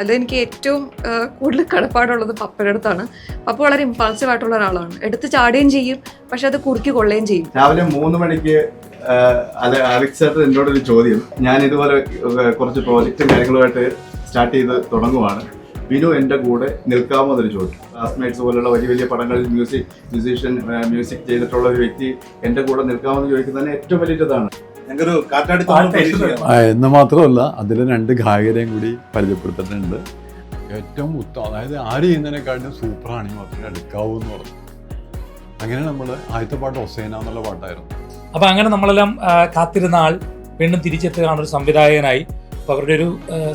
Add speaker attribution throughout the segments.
Speaker 1: അത് എനിക്ക് ഏറ്റവും കൂടുതൽ കടപ്പാടുള്ളത് പപ്പയുടെ അടുത്താണ്. പപ്പ വളരെ ഇമ്പൾസീവ് ആയിട്ടുള്ള ഒരാളാണ്. എടുത്ത് ചാടുകയും ചെയ്യും പക്ഷെ അത് കുറുക്കി കൊള്ളുകയും ചെയ്യും.
Speaker 2: രാവിലെ മൂന്ന് മണിക്ക് അലക്സ് ചേട്ടൻ എന്നോട് ഒരു ചോദ്യം. ഞാൻ ഇതുപോലെ കുറച്ച് പ്രോജക്റ്റും കാര്യങ്ങളുമായിട്ട് സ്റ്റാർട്ട് ചെയ്ത് തുടങ്ങുവാണ്. വിനു എന്റെ കൂടെ നിൽക്കാമോ എന്നൊരു ചോദ്യം. ക്ലാസ്മേറ്റ്സ് പോലുള്ള വലിയ വലിയ പടങ്ങളിൽ മ്യൂസിക് മ്യൂസീഷ്യൻ മ്യൂസിക് ചെയ്തിട്ടുള്ള ഒരു വ്യക്തി എന്റെ കൂടെ നിൽക്കാമോ എന്ന് ചോദിക്കുന്നതിന് ഏറ്റവും വലിയ ഇതാണ്.
Speaker 3: എന്ന് മാത്രമല്ല അതിൽ രണ്ട് ഗായകരെയും കൂടി പരിചയപ്പെടുത്തിയിട്ടുണ്ട്. ഏറ്റവും ഉത്തമം അതായത് ആര് ചെയ്യുന്നതിനെക്കാട്ടും സൂപ്പറാണ് മാത്രമേ എടുക്കാവൂ എന്ന് പറഞ്ഞു. അങ്ങനെ നമ്മൾ ആദ്യത്തെ പാട്ട് ഒസേന എന്നുള്ള പാട്ടായിരുന്നു.
Speaker 4: അപ്പൊ അങ്ങനെ നമ്മളെല്ലാം കാത്തിരുന്നാൾ കാത്തിരുന്ന ആൾ വീണ്ടും തിരിച്ചെത്തുകയാണ് ഒരു സംവിധായകനായി. അപ്പൊ അവരുടെ ഒരു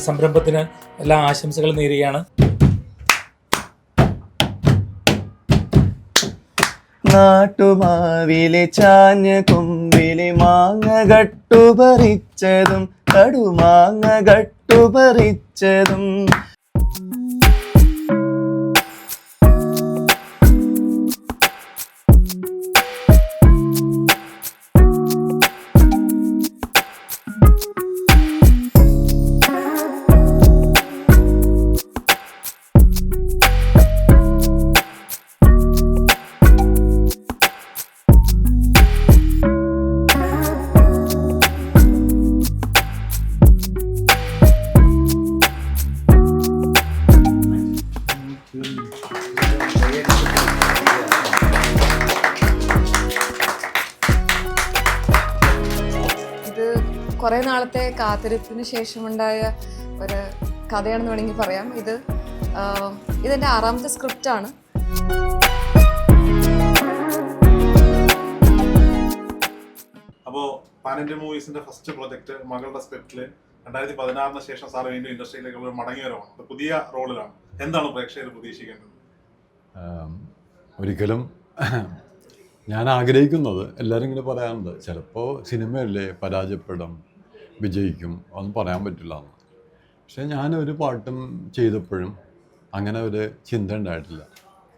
Speaker 4: സംരംഭത്തിന് എല്ലാ ആശംസകളും നേരുകയാണ്.
Speaker 5: നാട്ടുമാവിലെ ചാഞ്ഞ കൊമ്പിലെ മാങ്ങ കട്ടുപറിച്ചതും കടുമാങ്ങ കട്ടുപറിച്ചതും.
Speaker 1: കാത്തിരിപ്പിന് ശേഷമുണ്ടായ ഒരു കഥയാണെന്ന് വേണമെങ്കിൽ പറയാം. ഇത് ഇതെന്റെ ആറാമത്തെ സ്ക്രിപ്റ്റാണ്
Speaker 6: അപ്പോ പാൻ ഇന്ത്യ മൂവീസിന്റെ ഫസ്റ്റ് പ്രൊജക്ട് മകളുടെ സ്ക്രിപ്റ്റിൽ രണ്ടായിരത്തി പതിനാറിന് ശേഷം സാർ വീണ്ടും ഇൻഡസ്ട്രിയിലേക്കുള്ള ഒരു മടങ്ങിവരവാണ്. അത് പുതിയ റോളിലാണ്. എന്താണ് പ്രേക്ഷകർ പ്രതീക്ഷിക്കേണ്ടത്?
Speaker 3: ഒരിക്കലും ഞാൻ ആഗ്രഹിക്കുന്നത് എല്ലാവരും ഇങ്ങനെ പറയാറുണ്ട് ചിലപ്പോൾ സിനിമയല്ലേ പരാജയപ്പെടും. വിജയിക്കും അതൊന്നും പറയാൻ പറ്റില്ല എന്ന് പക്ഷേ ഞാനൊരു പാട്ടും ചെയ്തപ്പോഴും അങ്ങനെ ഒരു ചിന്ത ഉണ്ടായിട്ടില്ല.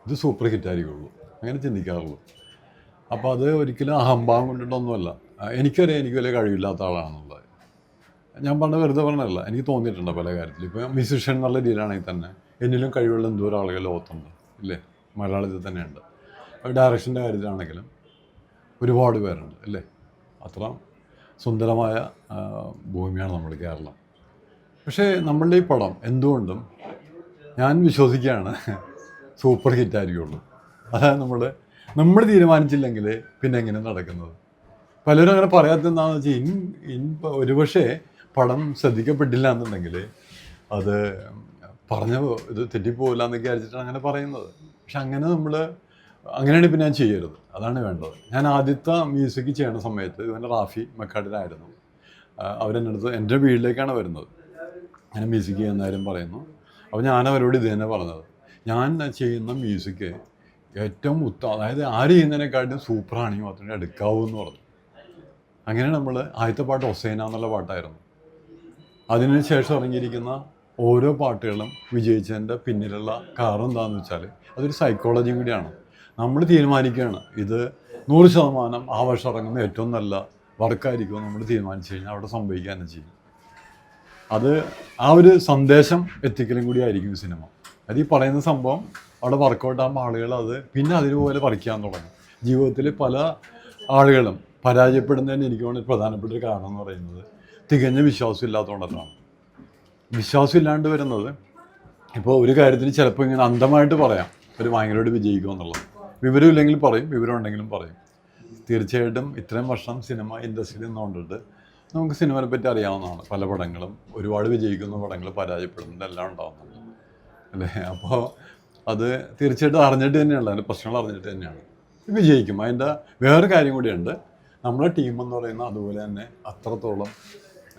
Speaker 3: ഇത് സൂപ്പർ ഹിറ്റായിരിക്കുള്ളൂ അങ്ങനെ ചിന്തിക്കാറുള്ളൂ. അപ്പോൾ അത് ഒരിക്കലും അഹംഭാവം കൊണ്ടിട്ടൊന്നുമല്ല. എനിക്കറിയാം എനിക്ക് വലിയ കഴിവില്ലാത്ത ആളാണെന്നുള്ളത്. ഞാൻ പറഞ്ഞ വെറുതെ പറഞ്ഞല്ല എനിക്ക് തോന്നിയിട്ടുണ്ട് പല കാര്യത്തിലും. ഇപ്പോൾ മ്യൂസിഷ്യൻ എന്നുള്ള രീതിയിലാണെങ്കിൽ തന്നെ എന്നിലും കഴിവുള്ള എന്തോരം ആളുകൾ ലോകത്തുണ്ട്. ഇല്ലേ? മലയാളത്തിൽ തന്നെയുണ്ട്. ഡയറക്ഷന്റെ കാര്യത്തിലാണെങ്കിലും ഒരുപാട് പേരുണ്ട്. അല്ലേ അത്ര സുന്ദരമായ ഭൂമിയാണ് നമ്മൾ കേരളം. പക്ഷേ നമ്മളുടെ ഈ പടം എന്തുകൊണ്ടും ഞാൻ വിശ്വസിക്കുകയാണ് സൂപ്പർ ഹിറ്റ് ഹിറ്റായിരിക്കുള്ളൂ. അതായത് നമ്മൾ നമ്മൾ തീരുമാനിച്ചില്ലെങ്കിൽ പിന്നെ എങ്ങനെ നടക്കുന്നത്? പലരും അങ്ങനെ പറയാത്ത എന്താണെന്ന് വെച്ചാൽ ഇൻ ഇൻ ഒരുപക്ഷെ പടം ശ്രദ്ധിക്കപ്പെട്ടില്ല എന്നുണ്ടെങ്കിൽ അത് പറഞ്ഞ ഇത് തെറ്റിപ്പോവില്ല എന്ന് വിചാരിച്ചിട്ടാണ് അങ്ങനെ പറയുന്നത്. പക്ഷെ അങ്ങനെ നമ്മൾ അങ്ങനെയാണ് ഇപ്പം ഞാൻ ചെയ്യരുത്. അതാണ് വേണ്ടത്. ഞാൻ ആദ്യത്തെ മ്യൂസിക് ചെയ്യണ സമയത്ത് ഇവന്റെ റാഫി മെക്കാഡിലായിരുന്നു അവരെന്റെ അടുത്ത് എന്റെ വീട്ടിലേക്കാണ് വരുന്നത്. ഞാൻ മ്യൂസിക് ചെയ്യുന്ന കാര്യം പറയുന്നു. അപ്പോൾ ഞാൻ അവരോട് ഇത് തന്നെ പറഞ്ഞത്. ഞാൻ ചെയ്യുന്ന മ്യൂസിക് ഏറ്റവും ഉത്തമം അതായത് ആര് ചെയ്യുന്നതിനെക്കാട്ടും സൂപ്പറാണെങ്കിൽ മാത്രമേ എടുക്കാവൂ എന്ന് പറഞ്ഞു. അങ്ങനെ നമ്മൾ ആദ്യത്തെ പാട്ട് ഒസേന എന്നുള്ള പാട്ടായിരുന്നു. അതിനുശേഷം ഇറങ്ങിയിരിക്കുന്ന ഓരോ പാട്ടുകളും വിജയിച്ചതിന്റെ പിന്നിലുള്ള കാരണം എന്താണെന്ന് വെച്ചാൽ അതൊരു സൈക്കോളജിയും കൂടിയാണ്. നമ്മൾ തീരുമാനിക്കുകയാണ്. ഇത് നൂറ് ശതമാനം ആ വർഷം ഇറങ്ങുന്ന ഏറ്റവും നല്ല വർക്കായിരിക്കും നമ്മൾ തീരുമാനിച്ചു കഴിഞ്ഞാൽ അവിടെ സംഭവിക്കാൻ ചെയ്യും. അത് ആ ഒരു സന്ദേശം എത്തിക്കലും കൂടി ആയിരിക്കും സിനിമ. അത് ഈ പറയുന്ന സംഭവം അവിടെ വർക്കൗട്ട് ആകുമ്പോൾ ആളുകൾ അത് പിന്നെ അതിനുപോലെ പറിക്കാൻ തുടങ്ങും. ജീവിതത്തിൽ പല ആളുകളും പരാജയപ്പെടുന്നതിന് എനിക്ക് വേണ്ടി പ്രധാനപ്പെട്ട ഒരു കാരണം എന്ന് പറയുന്നത് തികഞ്ഞ വിശ്വാസം ഇല്ലാത്തതുകൊണ്ടാണ്. വിശ്വാസം ഇല്ലാണ്ട് വരുന്നത് ഇപ്പോൾ ഒരു കാര്യത്തിന് ചിലപ്പോൾ ഇങ്ങനെ അന്ധമായിട്ട് പറയാം. ഒരു ഭയങ്കരമായിട്ട് വിജയിക്കും എന്നുള്ളത്. വിവരമില്ലെങ്കിൽ പറയും വിവരം ഉണ്ടെങ്കിലും പറയും. തീർച്ചയായിട്ടും ഇത്രയും വർഷം സിനിമ ഇൻഡസ്ട്രിയിൽ നിന്നുകൊണ്ടിട്ട് നമുക്ക് സിനിമയെ പറ്റി അറിയാവുന്നതാണ്. പല പടങ്ങളും ഒരുപാട് വിജയിക്കുന്ന പടങ്ങൾ പരാജയപ്പെടുന്നുണ്ട് എല്ലാം ഉണ്ടാവുന്നുണ്ട്. അല്ലേ? അപ്പോൾ അത് തീർച്ചയായിട്ടും അറിഞ്ഞിട്ട് തന്നെയുള്ള അതിന്റെ പ്രശ്നങ്ങൾ അറിഞ്ഞിട്ട് തന്നെയാണ്. വിജയിക്കും. അതിന്റെ വേറൊരു കാര്യം കൂടിയുണ്ട്. നമ്മുടെ ടീം എന്ന് പറയുന്ന അതുപോലെ തന്നെ അത്രത്തോളം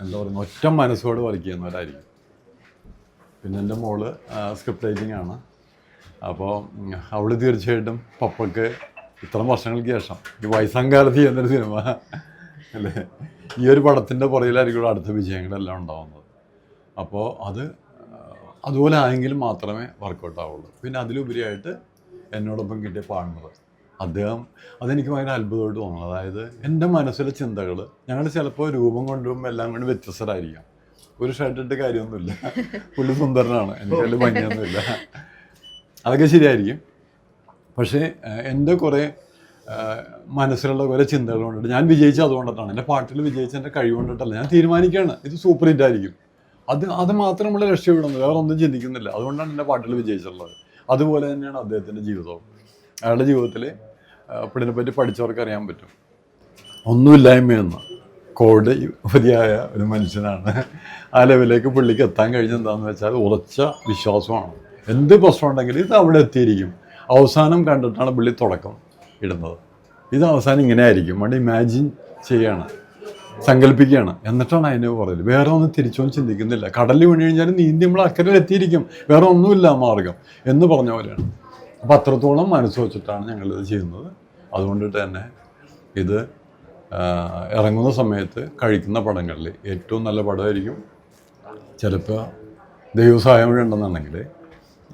Speaker 3: എന്താ പറയുക ഒറ്റ മനസ്സോട് വർക്ക് ചെയ്യുന്നവരായിരിക്കും പിന്നെ എന്റെ മോൾ സ്ക്രിപ്റ്റ് റൈറ്റിംഗ് ആണ്. അപ്പോൾ അവൾ തീർച്ചയായിട്ടും പപ്പയ്ക്ക് ഇത്ര വർഷങ്ങൾക്ക് ശേഷം. ഈ വയസ്സങ്കാലത്ത് ചെയ്യുന്നൊരു സിനിമ. അല്ലേ? ഈ ഒരു പടത്തിന്റെ പുറകിലായിരിക്കും അടുത്ത വിജയങ്ങളെല്ലാം ഉണ്ടാവുന്നത്. അപ്പോൾ അത് അതുപോലെ ആയെങ്കിൽ മാത്രമേ വർക്കൗട്ട് ആവുള്ളൂ. പിന്നെ അതിലുപരിയായിട്ട് എന്നോടൊപ്പം കിട്ടിയ പാടുന്നത് അദ്ദേഹം അതെനിക്ക് ഭയങ്കര അത്ഭുതമായിട്ട് തോന്നുന്നു. അതായത് എന്റെ മനസ്സിലെ ചിന്തകൾ ഞങ്ങൾ ചിലപ്പോൾ രൂപം കൊണ്ടും എല്ലാം കൊണ്ട് വ്യത്യസ്തരായിരിക്കാം. ഒരു ഷർട്ടിട്ട് കാര്യമൊന്നുമില്ല. പുള്ളി സുന്ദരനാണ്. എനിക്ക് വലിയ ഭംഗിയൊന്നുമില്ല. അതൊക്കെ ശരിയായിരിക്കും. പക്ഷേ എന്റെ കുറേ മനസ്സിലുള്ള കുറേ ചിന്തകൾ കൊണ്ടിട്ട് ഞാൻ വിജയിച്ചത് അതുകൊണ്ടിട്ടാണ്. എന്റെ പാട്ടിൽ വിജയിച്ച എന്റെ കഴിവ് കൊണ്ടിട്ടല്ല. ഞാൻ തീരുമാനിക്കുകയാണ്. ഇത് സൂപ്പർ ഹിറ്റ് ആയിരിക്കും. അത് അത് മാത്രം നമ്മൾ രക്ഷപ്പെടുന്നത് വേറെ ഒന്നും ചിന്തിക്കുന്നില്ല. അതുകൊണ്ടാണ് എന്റെ പാട്ടിൽ വിജയിച്ചിട്ടുള്ളത്. അതുപോലെ തന്നെയാണ് അദ്ദേഹത്തിന്റെ ജീവിതവും. അയാളുടെ ജീവിതത്തിൽ പുള്ളിനെ പറ്റി പഠിച്ചവർക്ക് അറിയാൻ പറ്റും. ഒന്നുമില്ലായ്മയെന്ന്. കോഡ് ഉപരിയായ ഒരു മനുഷ്യനാണ്. ആ ലെവലിലേക്ക് പുള്ളിക്ക് എത്താൻ കഴിഞ്ഞെന്താണെന്ന് വെച്ചാൽ ഉറച്ച വിശ്വാസമാണ്. എന്ത് പ്രശ്നം ഉണ്ടെങ്കിലും ഇത് അവിടെ എത്തിയിരിക്കും. അവസാനം കണ്ടിട്ടാണ് പുള്ളി തുടക്കം ഇടുന്നത്. ഇത് അവസാനം ഇങ്ങനെ ആയിരിക്കും. അവിടെ ഇമാജിൻ ചെയ്യാണ് സങ്കല്പിക്കുകയാണ്. എന്നിട്ടാണ് അതിന് പറയുന്നത്. വേറെ ഒന്നും തിരിച്ചൊന്നും ചിന്തിക്കുന്നില്ല. കടലിൽ വീണ് കഴിഞ്ഞാൽ നീന്തി നമ്മൾ അക്കരയിൽ എത്തിയിരിക്കും. വേറെ ഒന്നുമില്ല മാർഗം എന്ന് പറഞ്ഞ പോലെയാണ്. അപ്പം അത്രത്തോളം മനസ്സ് വെച്ചിട്ടാണ് ഞങ്ങളിത് ചെയ്യുന്നത്. അതുകൊണ്ട് തന്നെ ഇത് ഇറങ്ങുന്ന സമയത്ത് കഴിക്കുന്ന പടങ്ങളിൽ ഏറ്റവും നല്ല പടമായിരിക്കും. ചിലപ്പോൾ ദൈവസഹായം ഉണ്ടെന്നുണ്ടെങ്കിൽ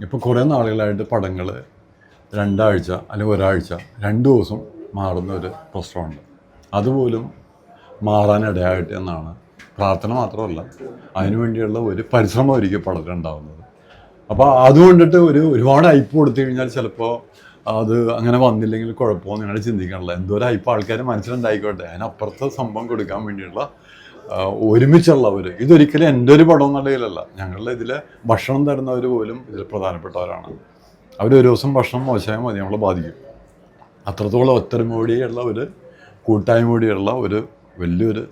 Speaker 3: ഇപ്പോൾ കുറേ നാളുകളായിട്ട് പടങ്ങൾ രണ്ടാഴ്ച അല്ലെങ്കിൽ ഒരാഴ്ച രണ്ട് ദിവസം മാറുന്ന ഒരു പ്രശ്നമുണ്ട്. അതുപോലും മാറാനിടയായിട്ട് എന്നാണ് പ്രാർത്ഥന മാത്രമല്ല അതിനു വേണ്ടിയുള്ള ഒരു പരിശ്രമം ഒരിക്കൽ പടത്തിലുണ്ടാവുന്നത് അപ്പോൾ അതുകൊണ്ടിട്ട് ഒരു ഒരുപാട് ഹൈപ്പ് കൊടുത്തു കഴിഞ്ഞാൽ ചിലപ്പോൾ അത് അങ്ങനെ വന്നില്ലെങ്കിൽ കുഴപ്പമോ നിങ്ങൾ ചിന്തിക്കണില്ല എന്തോരം ഹൈപ്പ് ആൾക്കാർ മനസ്സിലുണ്ടായിക്കോട്ടെ. അതിനപ്പുറത്തെ സംഭവം കൊടുക്കാൻ വേണ്ടിയുള്ള ഒരുമിച്ചുള്ളവർ ഇതൊരിക്കലും എന്റെ ഒരു പടം എന്നുള്ളതിലല്ല ഞങ്ങളുടെ ഇതിൽ ഭക്ഷണം തരുന്നവർ പോലും ഇതിൽ പ്രധാനപ്പെട്ടവരാണ്. അവർ ഒരു ദിവസം ഭക്ഷണം മോശമായ മതി നമ്മളെ ബാധിക്കും. അത്രത്തോളം ഒത്തൊരുമയോടെയുള്ള ഒരു കൂട്ടായ്മയോടെയുള്ള ഒരു വലിയൊരു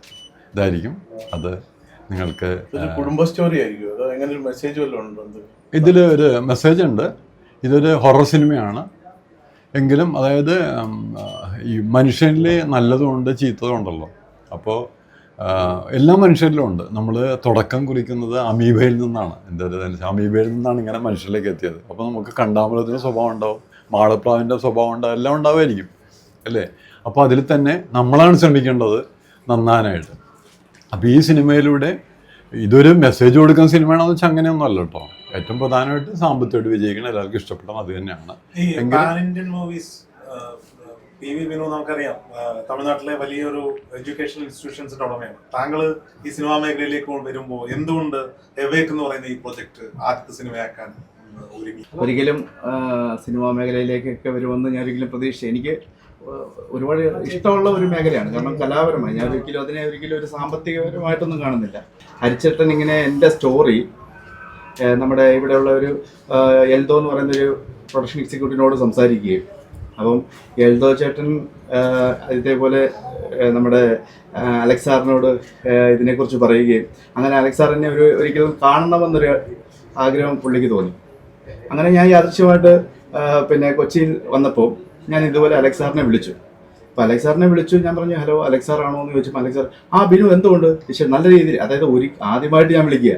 Speaker 3: ഇതായിരിക്കും. അത് നിങ്ങൾക്ക്
Speaker 7: കുടുംബ സ്റ്റോറി ആയിരിക്കും. മെസ്സേജ് വല്ലതും
Speaker 3: ഇതിൽ ഒരു മെസ്സേജ് ഉണ്ട്. ഇതൊരു ഹൊറർ സിനിമയാണ് എങ്കിലും അതായത് ഈ മനുഷ്യനിൽ നല്ലതുമുണ്ട് ചീത്തതും ഉണ്ടല്ലോ. അപ്പോൾ എല്ലാ മനുഷ്യരിലും ഉണ്ട്. നമ്മൾ തുടക്കം കുറിക്കുന്നത് അമീബയിൽ നിന്നാണ്. എന്റെ ഒരു അമീബയിൽ നിന്നാണ് ഇങ്ങനെ മനുഷ്യരിലേക്ക് എത്തിയത്. അപ്പോൾ നമുക്ക് കണ്ടാമ്പലത്തിന്റെ സ്വഭാവം ഉണ്ടാവും മാളപ്രാവിന്റെ സ്വഭാവം ഉണ്ടാവും എല്ലാം ഉണ്ടാവുമായിരിക്കും. അല്ലേ? അപ്പോൾ അതിൽ തന്നെ നമ്മളാണ് ശ്രമിക്കേണ്ടത് നന്നാനായിട്ട്. അപ്പോൾ ഈ സിനിമയിലൂടെ ഇതൊരു മെസ്സേജ് കൊടുക്കുന്ന സിനിമയാണെന്ന് വെച്ചാൽ അങ്ങനെയൊന്നും അല്ല കേട്ടോ. ഏറ്റവും പ്രധാനമായിട്ട് സാമ്പത്തികമായിട്ട് വിജയിക്കണം എല്ലാവർക്കും ഇഷ്ടപ്പെടണം അത് തന്നെയാണ്.
Speaker 6: പി വി വിനു നമുക്കറിയാം. തമിഴ്നാട്ടിലെ വലിയൊരു എഡ്യൂക്കേഷണൽ ഇൻസ്റ്റിറ്റ്യൂഷൻസിന്റെ ഉടമയാണ്. താങ്കൾ ഈ സിനിമാ മേഖലയിലേക്ക് വരുമ്പോൾ എന്തുകൊണ്ട് എവേക്ക് എന്ന് പറയുന്ന ഈ പ്രൊജക്ട് ആദ്യത്തെ സിനിമയാക്കാൻ
Speaker 5: ഒരിക്കലും സിനിമാ മേഖലയിലേക്കൊക്കെ വരുമെന്ന് ഞാൻ ഒരിക്കലും പ്രതീക്ഷിച്ചു എനിക്ക് ഒരുപാട് ഇഷ്ടമുള്ള ഒരു മേഖലയാണ്. കാരണം കലാപരമായി. ഞാൻ ഒരിക്കലും അതിനെ ഒരിക്കലും ഒരു സാമ്പത്തികപരമായിട്ടൊന്നും കാണുന്നില്ല. ഹരിച്ചേട്ടൻ ഇങ്ങനെ എന്റെ സ്റ്റോറി നമ്മുടെ ഇവിടെയുള്ള ഒരു എൽദോ എന്ന് പറയുന്ന ഒരു പ്രൊഡക്ഷൻ എക്സിക്യൂട്ടീവിനോട് സംസാരിക്കുകയും അപ്പം എൽദോ ചേട്ടൻ ഇതേപോലെ നമ്മുടെ അലക്സാറിനോട് അലക്സ് സാറിനോട് ഇതിനെക്കുറിച്ച് പറയുകയും അങ്ങനെ അലക്സാറിനെ ഒരു ഒരിക്കലും കാണണമെന്നൊരു ആഗ്രഹം പുള്ളിക്ക് തോന്നി. അങ്ങനെ ഞാൻ യാദൃശ്യമായിട്ട് പിന്നെ കൊച്ചിയിൽ വന്നപ്പോൾ ഞാൻ ഇതുപോലെ അലക്സാറിനെ വിളിച്ചു. അപ്പോൾ അലക്സാറിനെ വിളിച്ചു ഞാൻ പറഞ്ഞു ഹലോ അലക്സ് സാർ ആണോ എന്ന് ചോദിച്ചപ്പോൾ അലക്സാർ സാർ ആ ബിനു എന്തുകൊണ്ട്? പക്ഷേ നല്ല രീതിയിൽ അതായത് ഒരു ആദ്യമായിട്ട് ഞാൻ വിളിക്കുക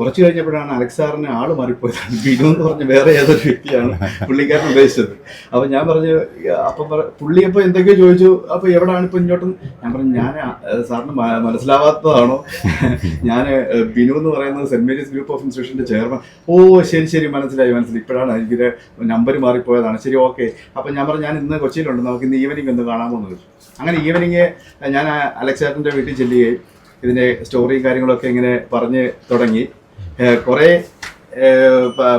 Speaker 5: കുറച്ച് കഴിഞ്ഞപ്പോഴാണ് അലക്സാറിന് ആൾ മാറിപ്പോയത്. ബിനു എന്ന് പറഞ്ഞ വേറെ ഏതൊരു വ്യക്തിയാണ് പുള്ളിക്കാരൻ ഉദ്ദേശിച്ചത്. അപ്പോൾ ഞാൻ പറഞ്ഞു അപ്പം പറ- പുള്ളി അപ്പോൾ എന്തൊക്കെയോ ചോദിച്ചു. അപ്പോൾ എവിടെയാണ് ഇപ്പോൾ ഇങ്ങോട്ടും? ഞാൻ പറഞ്ഞു ഞാൻ സാറിന് മനസ്സിലാവാത്തതാണോ? ഞാൻ ബിനു എന്ന് പറയുന്നത് സെന്റ് മേരീസ് ഗ്രൂപ്പ് ഓഫ് ഇൻസ്റ്റിറ്റ്യൂഷന്റെ ചെയർമാൻ. ഓ ശരി ശരി മനസ്സിലായി മനസ്സിലായി. ഇപ്പോഴാണ് എനിക്ക് നമ്പർ മാറിപ്പോയതാണ്. ശരി ഓക്കെ. അപ്പം ഞാൻ പറഞ്ഞു ഞാൻ ഇന്ന് കൊച്ചിയിലുണ്ട്. നമുക്ക് ഇന്ന് ഈവനിങ് ഒന്ന് കാണാമോ എന്ന് ചോദിച്ചു അങ്ങനെ ഈവനിങ് ഞാൻ അലക്സാറിന്റെ വീട്ടിൽ ചെല്ലുകയും ഇതിന്റെ സ്റ്റോറിയും കാര്യങ്ങളൊക്കെ ഇങ്ങനെ പറഞ്ഞ് തുടങ്ങി. കുറേ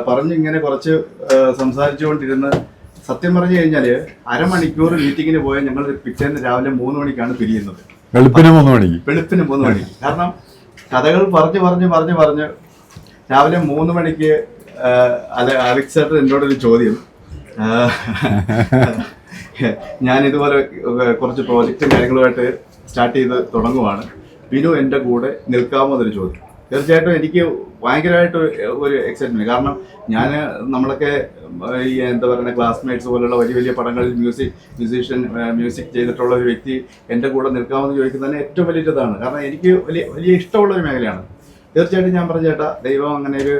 Speaker 5: പറഞ്ഞു ഇങ്ങനെ പറഞ്ഞിങ്ങനെ കുറച്ച് സംസാരിച്ചുകൊണ്ടിരുന്ന സത്യം പറഞ്ഞു കഴിഞ്ഞാൽ അരമണിക്കൂർ മീറ്റിങ്ങിന് പോയാൽ ഞങ്ങൾ പിറ്റേന്ന് രാവിലെ മൂന്ന് മണിക്കാണ് പിരിയുന്നത്.
Speaker 3: വെളുപ്പിന് മൂന്ന് മണി
Speaker 5: വെളുപ്പിന് മൂന്ന് മണി. കാരണം കഥകൾ പറഞ്ഞു പറഞ്ഞു പറഞ്ഞു പറഞ്ഞു രാവിലെ മൂന്ന് മണിക്ക് അല അലക്സ് ചേട്ടൻ എന്നോടൊരു ചോദ്യം. ഞാൻ ഇതുപോലെ കുറച്ച് പ്രോജക്റ്റും കാര്യങ്ങളുമായിട്ട് സ്റ്റാർട്ട് ചെയ്ത് തുടങ്ങുവാണ്. ബിനു എന്റെ കൂടെ നിൽക്കാമോ എന്നൊരു ചോദ്യം. തീർച്ചയായിട്ടും എനിക്ക് ഭയങ്കരമായിട്ട് ഒരു എക്സൈറ്റ്മെന്റ് കാരണം ഞാൻ നമ്മളൊക്കെ ഈ എന്താ പറയുക ക്ലാസ്മേറ്റ്സ് പോലുള്ള വലിയ വലിയ പടങ്ങളിൽ മ്യൂസിക് മ്യൂസീഷ്യൻ മ്യൂസിക് ചെയ്തിട്ടുള്ള ഒരു വ്യക്തി എന്റെ കൂടെ നിൽക്കാമെന്ന് ചോദിക്കുന്നതിന് ഏറ്റവും വലിയതാണ് കാരണം എനിക്ക് വലിയ വലിയ ഇഷ്ടമുള്ള ഒരു മേഖലയാണ്. തീർച്ചയായിട്ടും ഞാൻ പറഞ്ഞ ചേട്ടാ ദൈവം അങ്ങനെ ഒരു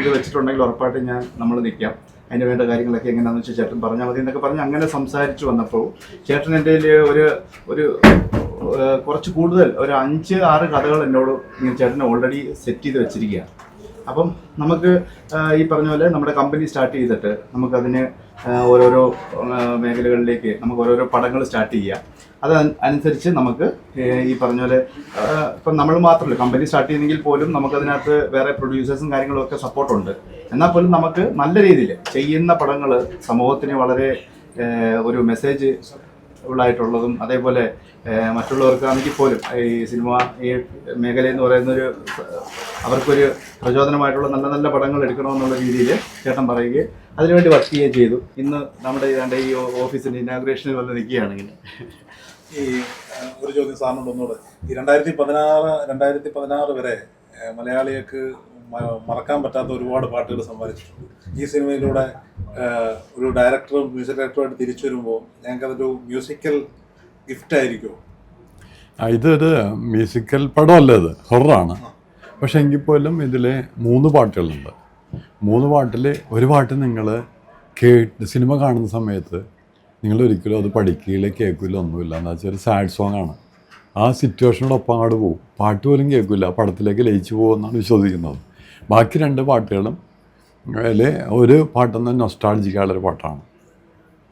Speaker 5: ഇത് വെച്ചിട്ടുണ്ടെങ്കിൽ ഉറപ്പായിട്ടും ഞാൻ നമ്മൾ നിൽക്കാം. അതിന് വേണ്ട കാര്യങ്ങളൊക്കെ എങ്ങനെയാണെന്ന് വെച്ചാൽ ചേട്ടൻ പറഞ്ഞാൽ മതി എന്നൊക്കെ പറഞ്ഞ് അങ്ങനെ സംസാരിച്ചു വന്നപ്പോൾ ചേട്ടൻ എന്റെ ഒരു ഒരു കുറച്ച് കൂടുതൽ ഒരു അഞ്ച് ആറ് കഥകൾ എന്നോട് ചേട്ടൻ ഓൾറെഡി സെറ്റ് ചെയ്ത് വെച്ചിരിക്കുകയാണ്. അപ്പം നമുക്ക് ഈ പറഞ്ഞ പോലെ നമ്മുടെ കമ്പനി സ്റ്റാർട്ട് ചെയ്തിട്ട് നമുക്കതിന് ഓരോരോ മേഖലകളിലേക്ക് നമുക്ക് ഓരോരോ പടങ്ങൾ സ്റ്റാർട്ട് ചെയ്യാം. അത് അനുസരിച്ച് നമുക്ക് ഈ പറഞ്ഞ പോലെ ഇപ്പം നമ്മൾ മാത്രമല്ല കമ്പനി സ്റ്റാർട്ട് ചെയ്യുന്നെങ്കിൽ പോലും നമുക്കതിനകത്ത് വേറെ പ്രൊഡ്യൂസേഴ്സും കാര്യങ്ങളും ഒക്കെ സപ്പോർട്ടുണ്ട് എന്നാൽ പോലും നമുക്ക് നല്ല രീതിയിൽ ചെയ്യുന്ന പടങ്ങൾ സമൂഹത്തിന് വളരെ ഒരു മെസ്സേജ് ഉള്ളതായിട്ടുള്ളതും അതേപോലെ മറ്റുള്ളവർക്കാണെങ്കിൽ പോലും ഈ സിനിമ ഈ മേഖല എന്ന് പറയുന്ന ഒരു അവർക്കൊരു പ്രചോദനമായിട്ടുള്ള നല്ല നല്ല പടങ്ങൾ എടുക്കണമെന്നുള്ള രീതിയിൽ ചേട്ടൻ പറയുകയും അതിനുവേണ്ടി വർക്ക് ചെയ്യുകയും ചെയ്തു. ഇന്ന് നമ്മുടെ ഏതാണ്ട് ഈ ഓഫീസിന്റെ ഇനാഗ്രേഷനിൽ വന്ന് നിൽക്കുകയാണ്
Speaker 6: ഈ ഒരു ചോദ്യം സാറിനോട് ഒന്നുകൂടെ. ഈ രണ്ടായിരത്തി പതിനാറ് രണ്ടായിരത്തി പതിനാറ് വരെ മലയാളികൾക്ക് മറക്കാൻ പറ്റാത്ത ഒരുപാട് പാട്ടുകൾ സമ്മാനിച്ചിട്ടുണ്ട്. ഈ സിനിമയിലൂടെ ഒരു ഡയറക്ടറും മ്യൂസിക് ഡയറക്ടറുമായിട്ട് തിരിച്ചു വരുമ്പോൾ ഞങ്ങൾക്കതൊരു മ്യൂസിക്കൽ ഗിഫ്റ്റ് ആയിരിക്കുമോ
Speaker 3: ഇതൊരു മ്യൂസിക്കൽ പടമല്ല ഇത്? ഹൊറാണ്. പക്ഷെ എങ്കിൽ പോലും ഇതിൽ മൂന്ന് പാട്ടുകളുണ്ട്. മൂന്ന് പാട്ടിൽ ഒരു പാട്ട് നിങ്ങൾ കേട്ട് സിനിമ കാണുന്ന സമയത്ത് നിങ്ങൾ ഒരിക്കലും അത് പഠിക്കുകയില്ല കേൾക്കില്ല ഒന്നുമില്ല. എന്ന് വെച്ചാൽ ഒരു സാഡ് സോങ് ആണ്. ആ സിറ്റുവേഷനോടൊപ്പം അങ്ങോട്ട് പോകും പാട്ട് പോലും കേൾക്കില്ല. പടത്തിലേക്ക് ലയിച്ചു പോകുമെന്നാണ് വിശ്വസിക്കുന്നത്. ബാക്കി രണ്ട് പാട്ടുകളും അതിൽ ഒരു പാട്ടെന്ന് നൊസ്റ്റാൾജിക്കാനുള്ളൊരു പാട്ടാണ്.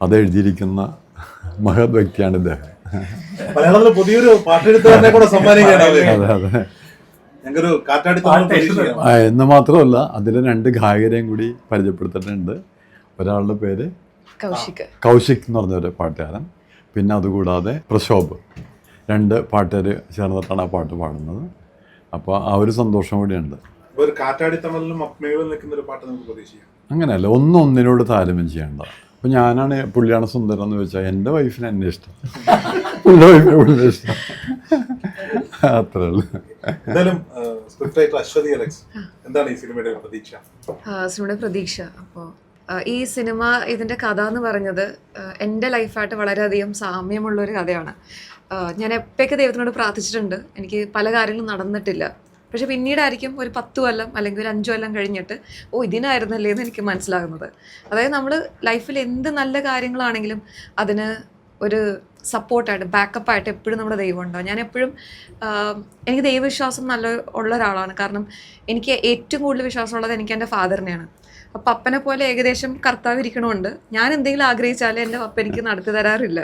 Speaker 3: അത് എഴുതിയിരിക്കുന്ന മഹത് വ്യക്തിയാണ് ഇദ്ദേഹം.
Speaker 6: മലയാളത്തിൽ പുതിയൊരു പാട്ടെഴുത്തുകാരനെ കൂടെ സമ്മാനിക്കാനാണ്
Speaker 3: അതെ അതെ
Speaker 6: ഞങ്ങൾക്കൊരു കാറ്റാടി
Speaker 3: എന്ന് മാത്രമല്ല അതിൽ രണ്ട് ഗായകരെയും കൂടി പരിചയപ്പെടുത്തിയിട്ടുണ്ട്. ഒരാളുടെ പേര്
Speaker 1: കൗശിക്.
Speaker 3: കൗശിക് എന്ന് പറഞ്ഞൊരു പാട്ടുകാരൻ. പിന്നെ അതുകൂടാതെ പ്രശോഭ്. രണ്ട് പാട്ടുകാർ ചേർന്നിട്ടാണ് ആ പാട്ട് പാടുന്നത്. അപ്പോൾ ആ ഒരു സന്തോഷം കൂടിയുണ്ട്.
Speaker 6: ഒരു കാറ്റാടി തമിഴിലും അപ്മയിലും നിൽക്കുന്ന ഒരു പാട്ട് നമുക്ക് പ്രതീക്ഷിക്കാം.
Speaker 3: അങ്ങനെയല്ല ഒന്നും ഒന്നിനോട് താരതമ്യം ചെയ്യേണ്ട അപ്പം ഞാനാണ് പുള്ളിയാണ് സുന്ദരം എന്ന് വെച്ചാൽ എന്റെ വൈഫിന് എന്നെ ഇഷ്ടം. പുള്ളിയുടെ വൈഫിന് പുള്ളിയെ ഇഷ്ടം. അത്രേ ഉള്ളൂ.
Speaker 6: എന്തായാലും സ്ക്രിപ്റ്റ് അശ്വതി അലക്സ് എന്താണ് ഈ സിനിമയുടെ പ്രതീക്ഷ?
Speaker 1: സിനിമയുടെ പ്രതീക്ഷ. അപ്പോൾ ഈ സിനിമ ഇതിന്റെ കഥ എന്ന് പറഞ്ഞത് എന്റെ ലൈഫായിട്ട് വളരെയധികം സാമ്യമുള്ളൊരു കഥയാണ്. ഞാൻ എപ്പോഴൊക്കെ ദൈവത്തിനോട് പ്രാർത്ഥിച്ചിട്ടുണ്ട് എനിക്ക് പല കാര്യങ്ങളും നടന്നിട്ടില്ല. പക്ഷെ പിന്നീടായിരിക്കും ഒരു പത്ത് കൊല്ലം അല്ലെങ്കിൽ ഒരു അഞ്ചു കൊല്ലം കഴിഞ്ഞിട്ട് ഓ ഇതിനായിരുന്നല്ലേ എന്ന് എനിക്ക് മനസ്സിലാകുന്നത്. അതായത് നമ്മൾ ലൈഫിൽ എന്ത് നല്ല കാര്യങ്ങളാണെങ്കിലും അതിന് ഒരു സപ്പോർട്ടായിട്ട് ബാക്കപ്പായിട്ട് എപ്പോഴും നമ്മുടെ ദൈവം ഉണ്ടാവും ഞാൻ എപ്പോഴും എനിക്ക് ദൈവവിശ്വാസം നല്ല ഉള്ള ഒരാളാണ്. കാരണം എനിക്ക് ഏറ്റവും കൂടുതൽ വിശ്വാസമുള്ളത് എനിക്ക് എന്റെ ഫാദറിനെയാണ്. അപ്പം പപ്പനെ പോലെ ഏകദേശം കർത്താവ് ഇരിക്കണമുണ്ട് ഞാൻ എന്തെങ്കിലും ആഗ്രഹിച്ചാലും എന്റെ പപ്പ എനിക്ക് നടത്തി തരാറില്ല.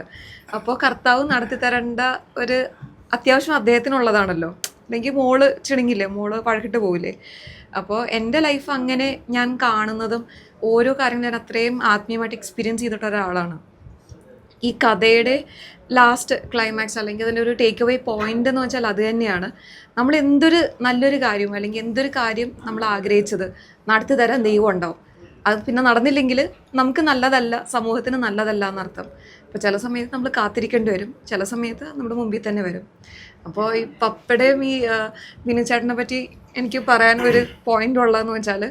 Speaker 1: അപ്പോൾ കർത്താവ് നടത്തി തരേണ്ട ഒരു അത്യാവശ്യം അദ്ദേഹത്തിനുള്ളതാണല്ലോ. അല്ലെങ്കിൽ മോൾ ചിണുങ്ങില്ലേ മോൾ വഴക്കിട്ട് പോവില്ലേ. അപ്പോൾ എന്റെ ലൈഫ് അങ്ങനെ ഞാൻ കാണുന്നതും ഓരോ കാര്യങ്ങളും ഞാൻ അത്രയും ആത്മീയമായിട്ട് എക്സ്പീരിയൻസ് ചെയ്തിട്ട ഒരാളാണ്. ഈ കഥയുടെ ലാസ്റ്റ് ക്ലൈമാക്സ് അല്ലെങ്കിൽ അതിന്റെ ഒരു ടേക്ക് അവേ പോയിന്റ് എന്ന് വെച്ചാൽ അത് തന്നെയാണ്. നമ്മൾ എന്തൊരു നല്ലൊരു കാര്യം അല്ലെങ്കിൽ എന്തൊരു കാര്യം നമ്മൾ ആഗ്രഹിച്ചത് നടത്തി തരാൻ ദൈവം ഉണ്ടാവും അത് പിന്നെ നടന്നില്ലെങ്കിൽ നമുക്ക് നല്ലതല്ല സമൂഹത്തിന് നല്ലതല്ല എന്നർത്ഥം. അപ്പോൾ ചില സമയത്ത് നമ്മൾ കാത്തിരിക്കേണ്ടി വരും. ചില സമയത്ത് നമ്മുടെ മുമ്പിൽ തന്നെ വരും. അപ്പോൾ ഈ പപ്പടയും ഈ ആ, ചേട്ടനെ പറ്റി എനിക്ക് പറയാൻ ഒരു പോയിന്റ് ഉള്ളതെന്ന് വെച്ചാൽ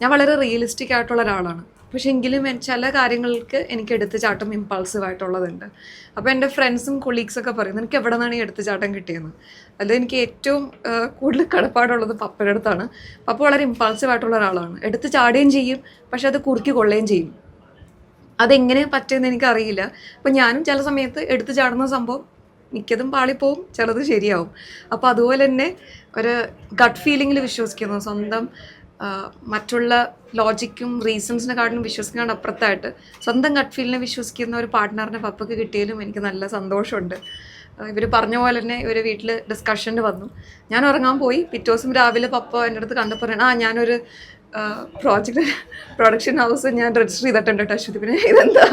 Speaker 1: ഞാൻ വളരെ റിയലിസ്റ്റിക് ആയിട്ടുള്ള ഒരാളാണ്. പക്ഷെ എങ്കിലും ചില കാര്യങ്ങൾക്ക് എനിക്ക് എടുത്തുചാട്ടം ഇമ്പൾസീവായിട്ടുള്ളതുണ്ട് അപ്പോൾ എന്റെ ഫ്രണ്ട്സും കൊളീഗ്സൊക്കെ പറയും എനിക്ക് എവിടെ നിന്നാണ് ഈ എടുത്തുചാട്ടം കിട്ടിയെന്ന്? അതിൽ എനിക്ക് ഏറ്റവും കൂടുതൽ കടപ്പാടുള്ളത് പപ്പയുടെ അടുത്താണ് പപ്പ വളരെ ഇമ്പൾസീവായിട്ടുള്ള ഒരാളാണ്. എടുത്ത് ചാടുകയും ചെയ്യും പക്ഷെ അത് കുറുക്കി കൊള്ളുകയും ചെയ്യും. അതെങ്ങനെ പറ്റുമെന്ന് എനിക്കറിയില്ല. അപ്പം ഞാനും ചില സമയത്ത് എടുത്തു ചാടുന്ന സംഭവം മിക്കതും പാളിപ്പോവും ചിലത് ശരിയാവും. അപ്പോൾ അതുപോലെ തന്നെ ഒരു ഗട്ട് ഫീലിങ്ങിൽ വിശ്വസിക്കുന്നു. സ്വന്തം മറ്റുള്ള ലോജിക്കും റീസൺസിനെ റീസൺസിനെക്കാട്ടിലും വിശ്വസിക്കാണ്ട് അപ്പുറത്തായിട്ട്. സ്വന്തം ഗട്ട് ഫീലിനെ വിശ്വസിക്കുന്ന ഒരു പാർട്ട്ണറിനെ പപ്പക്ക് കിട്ടിയാലും എനിക്ക് നല്ല സന്തോഷമുണ്ട്. ഇവർ പറഞ്ഞ പോലെ തന്നെ ഇവർ വീട്ടിൽ ഡിസ്കഷന് വന്നു. ഞാൻ ഉറങ്ങാൻ പോയി. പിറ്റേ ദിവസം രാവിലെ പപ്പ എന്റെ അടുത്ത് കണ്ടപ്പോൾ ആ ഞാനൊരു പ്രോജക്റ്റ് പ്രൊഡക്ഷൻ ഹൗസ് ഞാൻ രജിസ്റ്റർ ചെയ്തിട്ടുണ്ട് കേട്ടോ അശ്വതി പിന്നെ ഇതെന്താ?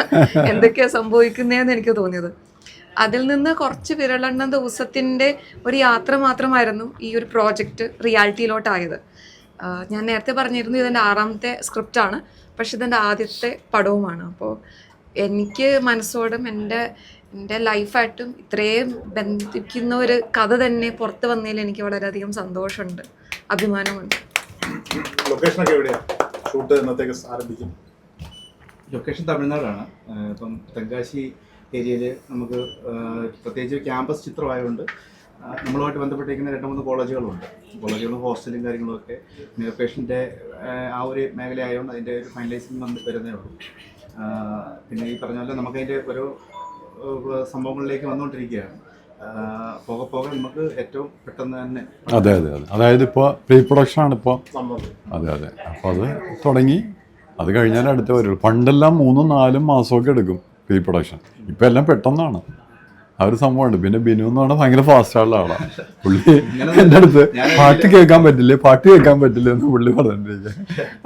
Speaker 1: എന്തൊക്കെയാണ് സംഭവിക്കുന്നതെന്ന് എനിക്ക് തോന്നിയത്. അതിൽ നിന്ന് കുറച്ച് വിരളെണ്ണ ദിവസത്തിന്റെ ഒരു യാത്ര മാത്രമായിരുന്നു ഈ ഒരു പ്രോജക്റ്റ് റിയാലിറ്റിയിലോട്ടായത് ഞാൻ നേരത്തെ പറഞ്ഞിരുന്നു ഇതെന്റെ ആറാമത്തെ സ്ക്രിപ്റ്റാണ് പക്ഷെ ഇതെന്റെ ആദ്യത്തെ പടവുമാണ്. അപ്പോൾ എനിക്ക് മനസ്സോടും എന്റെ എന്റെ ലൈഫായിട്ടും ഇത്രയും ബന്ധിക്കുന്ന ഒരു കഥ തന്നെ പുറത്ത് വന്നതിൽ എനിക്ക് വളരെയധികം സന്തോഷമുണ്ട്. അഭിമാനമുണ്ട്.
Speaker 6: ലൊക്കേഷനൊക്കെ എവിടെയാണ് ഷൂട്ട് എന്നത്തേക്ക് ആരംഭിക്കും?
Speaker 5: ലൊക്കേഷൻ തമിഴ്നാടാണ്. ഇപ്പം തെങ്കാശി ഏരിയയിൽ നമുക്ക് പ്രത്യേകിച്ച് ക്യാമ്പസ് ചിത്രമായതുകൊണ്ട് നമ്മളുമായിട്ട് ബന്ധപ്പെട്ടിരിക്കുന്ന രണ്ട് മൂന്ന് കോളേജുകളുണ്ട്. കോളേജുകളും ഹോസ്റ്റലും കാര്യങ്ങളുമൊക്കെ ലൊക്കേഷന്റെ ആ ഒരു മേഖല ആയതുകൊണ്ട് അതിന്റെ ഒരു ഫൈനലൈസിങ് വന്ന് വരുന്നേ ഉള്ളൂ. പിന്നെ ഈ പറഞ്ഞ പോലെ നമുക്കതിന്റെ ഓരോ സംഭവങ്ങളിലേക്ക് വന്നുകൊണ്ടിരിക്കുകയാണ് പോകെ പോകെ നമുക്ക് ഏറ്റവും പെട്ടെന്ന് തന്നെ
Speaker 3: അതെ അതെ അതെ. അതായത് ഇപ്പോൾ പ്രീ പ്രൊഡക്ഷൻ ആണ്
Speaker 6: ഇപ്പോൾ
Speaker 3: അതെ അതെ. അപ്പോൾ അത് തുടങ്ങി. അത് കഴിഞ്ഞാൽ അടുത്ത വരുള്ളൂ. പണ്ടെല്ലാം മൂന്നും നാലും മാസമൊക്കെ എടുക്കും പ്രീ പ്രൊഡക്ഷൻ ഇപ്പം എല്ലാം പെട്ടെന്നാണ്. ആ ഒരു സംഭവമുണ്ട്. പിന്നെ ബിനു എന്ന് പറഞ്ഞാൽ ഭയങ്കര ഫാസ്റ്റ് ആയുള്ള ആളാണ് പുള്ളി എന്റെ അടുത്ത് പാട്ട് കേൾക്കാൻ പറ്റില്ലേ? പാട്ട് കേൾക്കാൻ പറ്റില്ല എന്ന് പുള്ളി പറഞ്ഞിരിക്കുക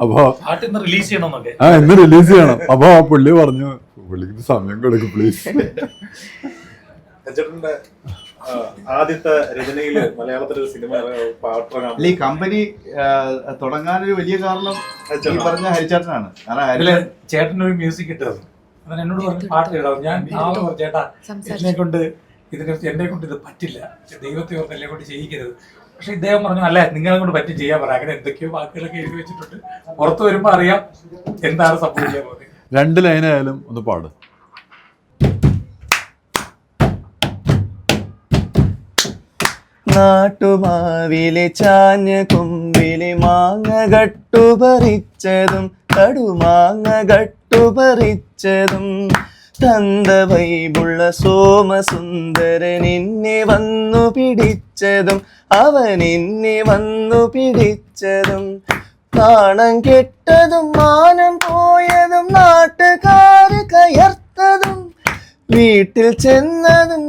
Speaker 3: അപ്പോൾ
Speaker 4: പാട്ട് ഇന്ന് റിലീസ് ചെയ്യണമെന്നൊക്കെ.
Speaker 3: ആ എന്ന് റിലീസ് ചെയ്യണം. അപ്പോൾ ആ പുള്ളി പറഞ്ഞു പുള്ളിക്ക് സമയം കൊടുക്കും പ്ലീസ്
Speaker 6: രജന്റെ ആദ്യത്തെ രചനയിൽ മലയാളത്തിലൊരു സിനിമ
Speaker 5: അല്ല ഈ കമ്പനി തുടങ്ങാനൊരു വലിയ കാരണം ഈ പറഞ്ഞ ഹരിച്ചേട്ടനാണ് കാരണം
Speaker 4: ചേട്ടനൊരു മ്യൂസിക് കിട്ടുന്നത് അവൻ എന്നോട് പറഞ്ഞു പാട്ട് കേടാവും ഞാൻ ആളെ പറഞ്ഞു ചേട്ടാ എന്നെ കൊണ്ട് ഇതിനെ എന്നെ കൊണ്ട് ഇത് പറ്റില്ല. ദൈവത്തെ ഓർത്ത് എന്നെ കൊണ്ട് ചെയ്യിക്കരുത്. പക്ഷെ ഇദ്ദേഹം പറഞ്ഞു അല്ല നിങ്ങളെ കൊണ്ട് പറ്റി ചെയ്യാൻ പറ. അങ്ങനെ എന്തൊക്കെയോ വാക്കുകളൊക്കെ എഴുതി വെച്ചിട്ടുണ്ട്. പുറത്ത് വരുമ്പോ അറിയാം എന്താണ് സംഭവിക്കാൻ പോകുന്നത്.
Speaker 3: രണ്ട് ലൈനായാലും ഒന്ന് പാട്.
Speaker 8: നാട്ടുമാവിലെ ചാഞ്ഞ കൊമ്പിലെ മാങ്ങ കട്ടുപറിച്ചതും കടുമാങ്ങ കട്ടുപറിച്ചതും തന്ത വൈബുള്ള സോമസുന്ദരൻ എന്നെ വന്നു പിടിച്ചതും അവൻ എന്നെ വന്നു പിടിച്ചതും. നാണം കെട്ടതും മാനം പോയതും നാട്ടുകാർ കയർത്തതും വീട്ടിൽ ചെന്നതും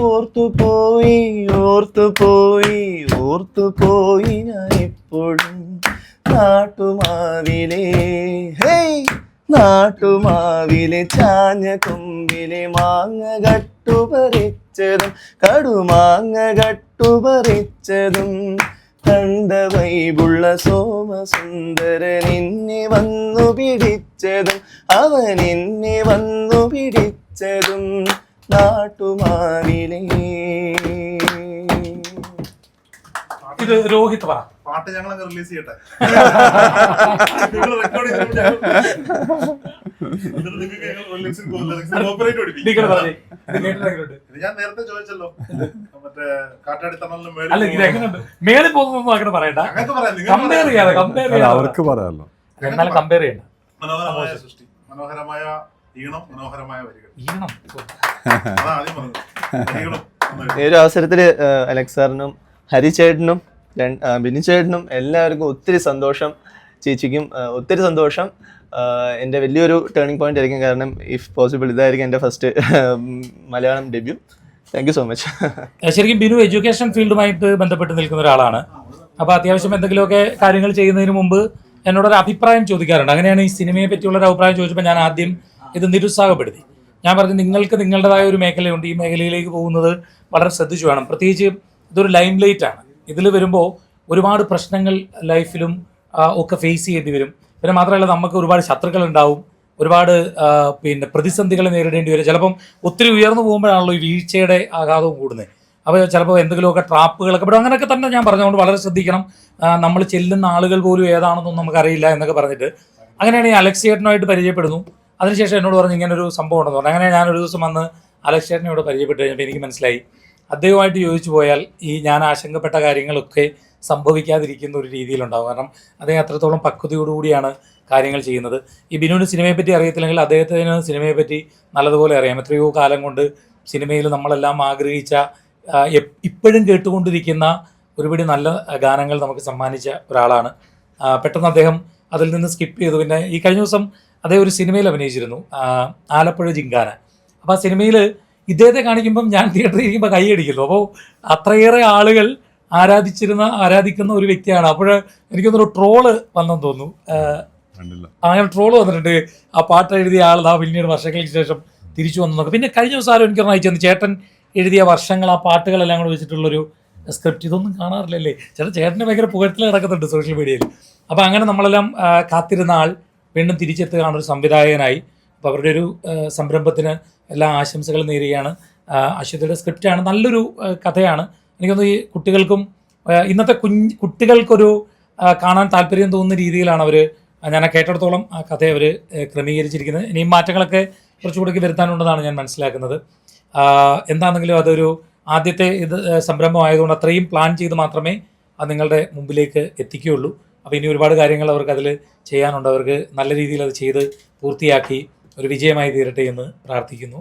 Speaker 8: ഓർത്തുപോയി ഓർത്തുപോയി ഓർത്തുപോയി ഞാൻ എപ്പോഴും നാട്ടുമാവിലെ ഹേയ് നാട്ടുമാവിലെ ചാഞ്ഞ കൊമ്പിലെ മാങ്ങ കട്ടുപറിച്ചതും കടുമാങ്ങ കട്ടുപറിച്ചതും കണ്ട വൈബുള്ള സോമസുന്ദരൻ എന്നെ വന്നു പിടിച്ചതും അവൻ എന്നെ വന്നു പിടിച്ചതും നാട്ടുമാവിലെ
Speaker 4: ഇത് രോഹിത് പറ.
Speaker 6: പാട്ട് ഞങ്ങൾ റിലീസ് ചെയ്യട്ടെ ഞാൻ നേരത്തെ ചോദിച്ചല്ലോ. മറ്റേ കാറ്റാടി
Speaker 4: മേളിൽ പോകുമ്പോ അങ്ങനെ പറയണ്ട. കമ്പയർ. ചെയ്യാതെ കമ്പയർ ചെയ്യാതെ.
Speaker 3: അവർക്ക് പറയാമല്ലോ.
Speaker 4: എന്നാലും കമ്പയർ ചെയ്യണ്ട.
Speaker 6: മനോഹരമായ സൃഷ്ടി. മനോഹരമായ ഈണം മനോഹരമായ വരികൾ.
Speaker 4: ഈണം?
Speaker 6: അതാ ആദ്യം പറഞ്ഞത്.
Speaker 8: ഈ ഒരു അവസരത്തിൽ അലക്സ് സാറിനും ഹരിചേട്ടനും ബിനിച്ചേട്ടനും ബിനു ചേട്ടനും എല്ലാവർക്കും ഒത്തിരി സന്തോഷം. ചേച്ചിക്കും ഒത്തിരി സന്തോഷം. എന്റെ വലിയൊരു ടേണിംഗ് പോയിന്റ് ആയിരിക്കും കാരണം ഇഫ് പോസിബിൾ ഇതായിരിക്കും എന്റെ first Malayalam debut thank you so much
Speaker 4: ശരിക്കും ബിനു എഡ്യൂക്കേഷൻ ഫീൽഡുമായിട്ട് ബന്ധപ്പെട്ട് നിൽക്കുന്ന ഒരാളാണ്. അപ്പോൾ അത്യാവശ്യം എന്തെങ്കിലുമൊക്കെ കാര്യങ്ങൾ ചെയ്യുന്നതിന് മുമ്പ് എന്നോടൊരു അഭിപ്രായം ചോദിക്കാറുണ്ട്. അങ്ങനെയാണ് ഈ സിനിമയെ പറ്റിയുള്ള ഒരു അഭിപ്രായം ചോദിച്ചപ്പോൾ ഞാൻ ആദ്യം ഇത് നിരുത്സാഹപ്പെടുത്തി. ഞാൻ പറഞ്ഞു നിങ്ങൾക്ക് നിങ്ങളുടേതായ ഒരു മേഖലയുണ്ട്. ഈ മേഖലയിലേക്ക് പോകുന്നത് വളരെ ശ്രദ്ധിച്ചു വേണം. പ്രത്യേകിച്ച് ഇതൊരു ലൈം ലൈറ്റ് ആണ്. ഇതിൽ വരുമ്പോൾ ഒരുപാട് പ്രശ്നങ്ങൾ ലൈഫിലും ഒക്കെ ഫേസ് ചെയ്യേണ്ടി വരും. പിന്നെ മാത്രമല്ല നമുക്ക് ഒരുപാട് ശത്രുക്കൾ ഉണ്ടാവും. ഒരുപാട് പിന്നെ പ്രതിസന്ധികൾ നേരിടേണ്ടി വരും. ചിലപ്പം ഒത്തിരി ഉയർന്നു പോകുമ്പോഴാണല്ലോ ഈ വീഴ്ചയുടെ ആഘാതവും കൂടുന്നത്. അപ്പോൾ ചിലപ്പോൾ എന്തെങ്കിലുമൊക്കെ ട്രാപ്പുകളൊക്കെ ഇവിടെ അങ്ങനെയൊക്കെ തന്നെ ഞാൻ പറഞ്ഞുകൊണ്ട് വളരെ ശ്രദ്ധിക്കണം. നമ്മൾ ചെല്ലുന്ന ആളുകൾ പോലും ഏതാണെന്നൊന്നും നമുക്കറിയില്ല എന്നൊക്കെ പറഞ്ഞിട്ട്. അങ്ങനെയാണ് ഈ അലക്സിയേട്ടനുമായിട്ട് പരിചയപ്പെടുന്നു. അതിനുശേഷം എന്നോട് പറഞ്ഞു ഇങ്ങനെ ഒരു സംഭവം ഉണ്ടെന്ന് പറഞ്ഞു. അങ്ങനെ ഞാൻ ഒരു ദിവസം വന്ന് അലക്സിയേട്ടനോട് പരിചയപ്പെട്ട് കഴിഞ്ഞപ്പോൾ എനിക്ക് മനസ്സിലായി. അദ്ദേഹമായിട്ട് ചോദിച്ചു പോയാൽ ഈ ഞാൻ ആശങ്കപ്പെട്ട കാര്യങ്ങളൊക്കെ സംഭവിക്കാതിരിക്കുന്ന ഒരു രീതിയിലുണ്ടാകും കാരണം അദ്ദേഹം അത്രത്തോളം പക്വതയോടുകൂടിയാണ് കാര്യങ്ങൾ ചെയ്യുന്നത്. ഈ ബിനുവിന് സിനിമയെപ്പറ്റി അറിയത്തില്ലെങ്കിൽ അദ്ദേഹത്തിന് സിനിമയെപ്പറ്റി നല്ലതുപോലെ അറിയാം. എത്രയോ കാലം കൊണ്ട് സിനിമയിൽ നമ്മളെല്ലാം ആഗ്രഹിച്ച ഇപ്പോഴും കേട്ടുകൊണ്ടിരിക്കുന്ന ഒരുപിടി നല്ല ഗാനങ്ങൾ നമുക്ക് സമ്മാനിച്ച ഒരാളാണ്. പെട്ടെന്ന് അദ്ദേഹം അതിൽ നിന്ന് സ്കിപ്പ് ചെയ്തു. പിന്നെ ഈ കഴിഞ്ഞ ദിവസം അദ്ദേഹം ഒരു സിനിമയിൽ അഭിനയിച്ചിരുന്നു ആലപ്പുഴ ജിങ്കാന. അപ്പോൾ ആ സിനിമയിൽ ഇദ്ദേഹത്തെ കാണിക്കുമ്പം ഞാൻ തിയേറ്ററിൽ ഇരിക്കുമ്പോൾ കൈയടിക്കുന്നു അപ്പോൾ അത്രയേറെ ആളുകൾ ആരാധിച്ചിരുന്ന ആരാധിക്കുന്ന ഒരു വ്യക്തിയാണ്. അപ്പോൾ എനിക്കൊന്നൊരു ട്രോൾ വന്നെന്ന് തോന്നുന്നു. അങ്ങനെ ട്രോൾ വന്നിട്ടുണ്ട്. ആ പാട്ട് എഴുതിയ ആൾ ആ പിന്നീട് വർഷങ്ങൾക്ക് ശേഷം തിരിച്ചു വന്നതൊക്കെ പിന്നെ കഴിഞ്ഞ ദിവസം ആരും എനിക്കൊന്ന് അയച്ചു ചേട്ടൻ എഴുതിയ വർഷങ്ങൾ ആ പാട്ടുകളെല്ലാം കൂടെ വെച്ചിട്ടുള്ളൊരു സ്ക്രിപ്റ്റ്. ഇതൊന്നും കാണാറില്ലല്ലേ? ചേട്ടൻ ചേട്ടന് ഭയങ്കര പുകഴ്ത്തിൽ നടക്കുന്നുണ്ട് സോഷ്യൽ മീഡിയയിൽ. അപ്പോൾ അങ്ങനെ നമ്മളെല്ലാം കാത്തിരുന്ന ആൾ. വീണ്ടും തിരിച്ചെത്തുകയാണ് ഒരു സംവിധായകനായി. അപ്പോൾ അവരുടെ ഒരു സംരംഭത്തിന് എല്ലാ ആശംസകളും നേരുകയാണ്. അശ്വതിയുടെ സ്ക്രിപ്റ്റാണ് നല്ലൊരു കഥയാണ്. എനിക്കൊന്ന് ഈ കുട്ടികൾക്കും ഇന്നത്തെ കുഞ്ഞ് കുട്ടികൾക്കൊരു കാണാൻ താല്പര്യം തോന്നുന്ന രീതിയിലാണ് അവർ ഞാൻ കേട്ടിടത്തോളം ആ കഥയെ അവർ ക്രമീകരിച്ചിരിക്കുന്നത്. ഇനിയും മാറ്റങ്ങളൊക്കെ കുറച്ചുകൂടി വരുത്താനുണ്ടെന്നാണ് ഞാൻ മനസ്സിലാക്കുന്നത്. എന്താണെങ്കിലും അതൊരു ആദ്യത്തെ ഇത് സംരംഭമായതുകൊണ്ട് അത്രയും പ്ലാൻ ചെയ്ത് മാത്രമേ അത് നിങ്ങളുടെ മുമ്പിലേക്ക് എത്തിക്കുകയുള്ളൂ. അപ്പോൾ ഇനി ഒരുപാട് കാര്യങ്ങൾ അവർക്ക് അതിൽ ചെയ്യാനുണ്ട്. അവർക്ക് നല്ല രീതിയിൽ അത് ചെയ്ത് പൂർത്തിയാക്കി ഒരു വിജയമായി തീരട്ടെ എന്ന് പ്രാർത്ഥിക്കുന്നു.